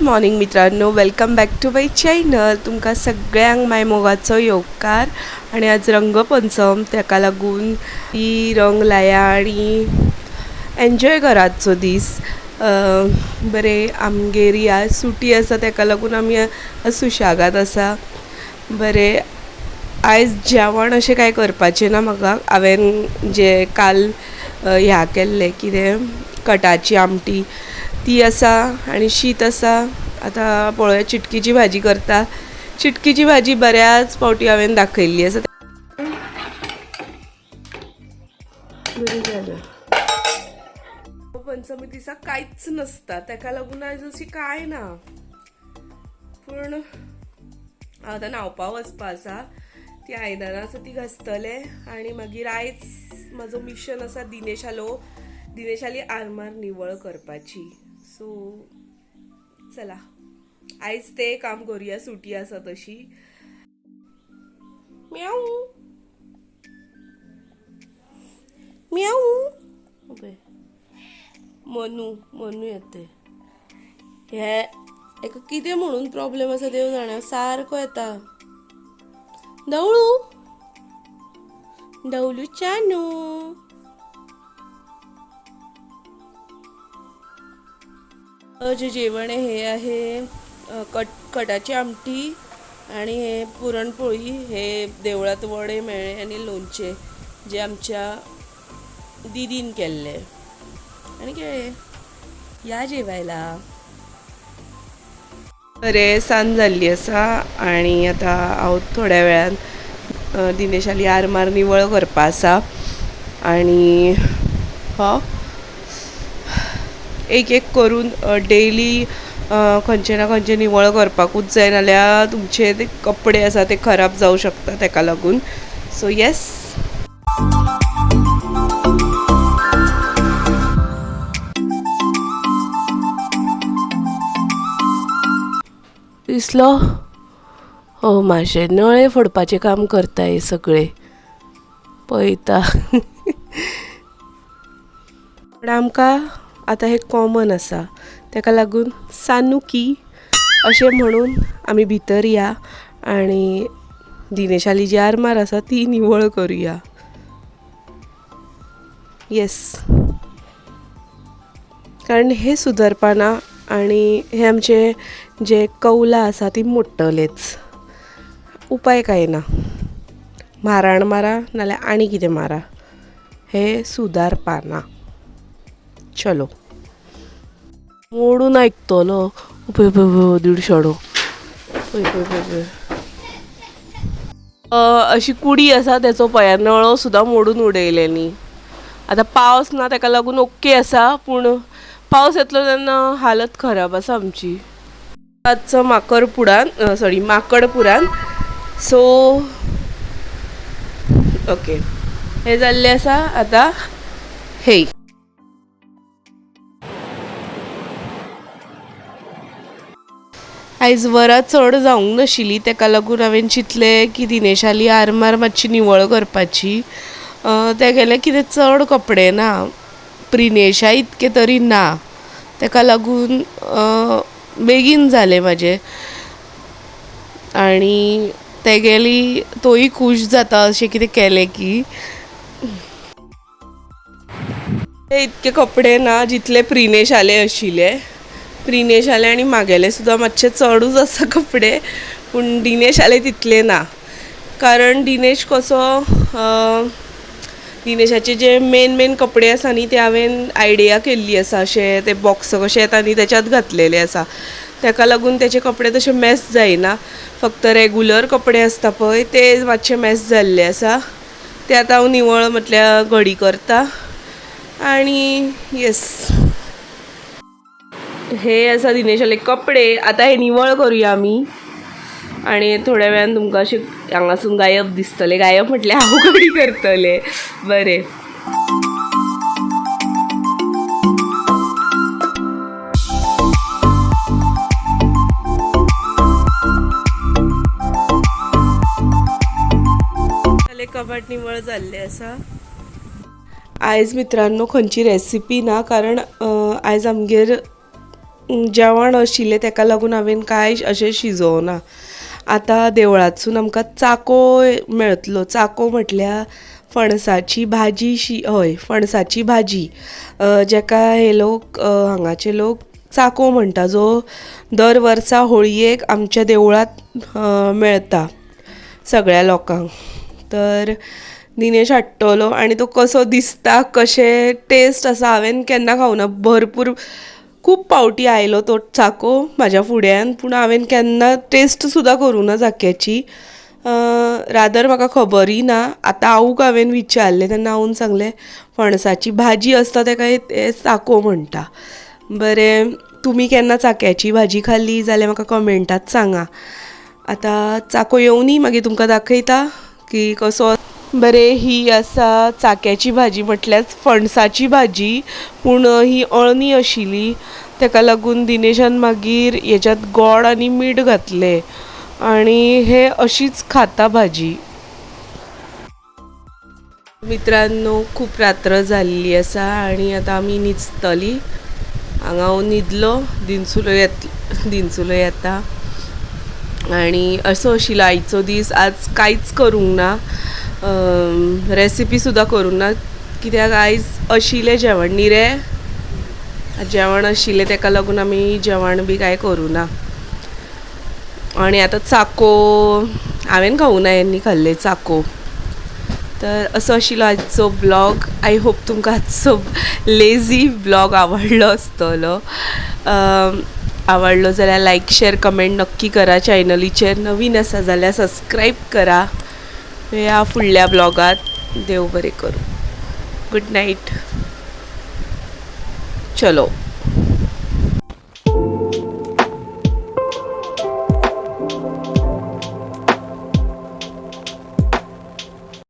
Good morning मित्रांनो. Welcome back to my channel तुमकां सगळ्यांक माय मोगाचो योगकार आणि आज रंगपंचम ताका लागून ही रंग लाया आणि एन्जॉय कराचो दीस. बरे आमगेरी आज सुटी आसा ताका लागून आमी सुशागात आसा. बरे आयज जेवण अशें कांय करपाचें ना म्हाका. हांवें जे काल ह्या केल्लें कितें कटाची आमटी ती आसा आनी शीत आसा आतां पळोवया चिटकीची भाजी करता. चिटकीची भाजी बऱ्याच फावटी हांवें दाखयल्ली आसा बरी जाल्या पंचमी दिसा कांयच नासता. ताका लागून आयज अशी कांय ना? पूण आतां न्हांवपा वचपा आसा ती आयदनां आसा ती घासतले आनी मागीर आयज म्हजो मिशन आसा दिनेशालो दिनेशाली आरमार निवळ करपाची. सो चला. आयज ते काम करुया सुटी आसा तशी. म्याऊ. म्याऊ. ओके मनू मनू येते. हे एका कितें म्हणून प्रॉब्लेम आसा देव जाणा सारको येता. दवळू. दवलू चानू जे जेवण आहे हे आहे कट कटाची आमटी आणि हे पुरणपोळी हे देवळात वडे मेळ्ळे आणि लोणचे जे आमच्या दिदीन केल्ले आणि केळे या जेवायला. बरे सांज जाल्ली आसा आणि आतां हांव थोड्या वेळान दिनेशाली आरमार निवळ करपा आसा आणि हो. एक एक करून डेली खंयचे ना खंयचे निवळ करपाकूच जाय नाल्यार तुमचे ते कपडे आसा ते खराब जावं शकता ताका लागून. सो येस दिसलो? हो मातशे नळे फोडपाचें काम करता हे सगळे. पळयता. पण आमकां आतां हें कॉमन आसा ताका लागून सानुकी अशें म्हणून आमी भितर या आनी दिनेशाली जी आरमार आसा ती निवळ करुया. येस कारण हे सुदरपाना आणि हे आमचे जे कौलां आसा ती मोडटलेच उपाय कांय ना? माराण मारा नाजाल्यार आनी कितें मारा? हे सुदारपाना चलो. मोडून आयकतलो पय पय अशी कुडी आसा तेचो पयानळो सुद्दां मोडून उडयलेली आतां पावस ना ताका लागून ओके आसा पूण पावस येतलो तेन्ना हालत खराब आसा आमची. आजचो माकड पुडान सॉरी माकड पुरान सो ओके. हे जाल्ले आसा आतां हे. आयज वरां चड जावंक नाशिल्ली ताका लागून हांवें चिंतलें की दिनेशाली आरमार मातशी निवळ करपाची. तेगेले कितें चड कपडे ना. प्रिनेशा इतके तरी ना. ताका लागून बेगीन जालें म्हाजें आनी तेगेली तोय खूश जाता अशें कितें केलें की. ते इतके कपडे ना जितले प्रिनेश आले आशिल्ले प्रिनेशाले आनी मागेले. सुद्दां मातशे चडूच आसा कपडे. पूण दिनेशाले तितले ना. कारण दिनेश कसो दिनेशाचे जे मेन मेन कपडे आसा न्ही ते हांवें आयडिया केल्ली आसा अशे ते बॉक्स कशे येता न्ही त्याच्यात घातलेले आसा ताका लागून तेचे कपडे तशे मॅस जायना फक्त रेगुलर कपडे आसता पळय ते मातशे मॅस जाल्ले आसा ते आतां हांव निवळ म्हटल्यार घडी करता. आनी येस हे आसा दिनेशाले कपडे आतां हे निवळ करुया आमी आणि थोड्या वेळान तुमकां अशें हांगासून गायब दिसतले. गायब म्हटल्यार हांव कडी करतले. बरें. कपाट निवळ जाल्ले आसा आयज मित्रांनो खंयची रेसिपी ना कारण आयज आमगेर जेवण आशिल्लें तेका लागून हांवें कांय अशें शिजोवना. आतां देवळांतसून आमकां चाको मेळटलो चाको म्हटल्यार फणसाची भाजी शी हय फणसाची भाजी. जेका हे लोक हांगाचे लोक चाको म्हणटा जो दर वर्सा होळयेक आमच्या देवळांत मेळटा सगळ्या लोकांक. तर दिनेश हाडटलो आनी तो कसो दिसता कशें टेस्ट आसा हांवें केन्ना खावना. भरपूर खूब पावटी आयलो तो चाको म्हाज्या फुड्यान. पूण हांवें केन्ना टेस्ट सुद्दां करूं ना चाक्याची रादर म्हाका खबरय ना. आतां आवूक हांवें विचारलें तेन्ना आवून सांगलें फणसाची भाजी आसता तेका हे चाको म्हणटा. बरें तुमी केन्ना चाक्याची भाजी खाल्ली जाल्यार म्हाका कमेंटात सांगा. आतां चाको येवनी मागीर तुमकां दाखयता की कसो बरें ही आसा चाक्याची भाजी म्हटल्यार फणसाची भाजी पूण ही अळणी आशिल्ली तेका लागून दिनेशान मागीर हेच्यात गोड आनी मीठ घातलें. आनी हे अशीच खाता भाजी. मित्रांनो खूब रात्र जाल्ली आसा आनी आतां आमी न्हिजतलीं हांगा हो हांव न्हिदलो दिनसुलो येत दिनसुलो येता. आनी असो आशिल्लो आयचो दीस आज कांयच करूंक ना. रेसिपी सुद्दां करूंक ना कित्याक आयज आशिल्लें जेवण न्ही जेवण आशिल्लें तेका लागून आमी जेवण बी कांय करूं ना. आनी आतां चाको हांवें खावूं ना यांनी खाल्ले चाको. तर असो आशिल्लो आजचो ब्लॉग आय होप तुमकां आजचो लेझी ब्लॉग आवडलो आसतलो आवडलो जाल्यार लायक शेअर कमेंट नक्की करा. चॅनलीचेर नवीन आसा जाल्यार सबस्क्राईब करा. या फुडल्या ब्लॉगात देव बरें करूं गुड नाईट चलो.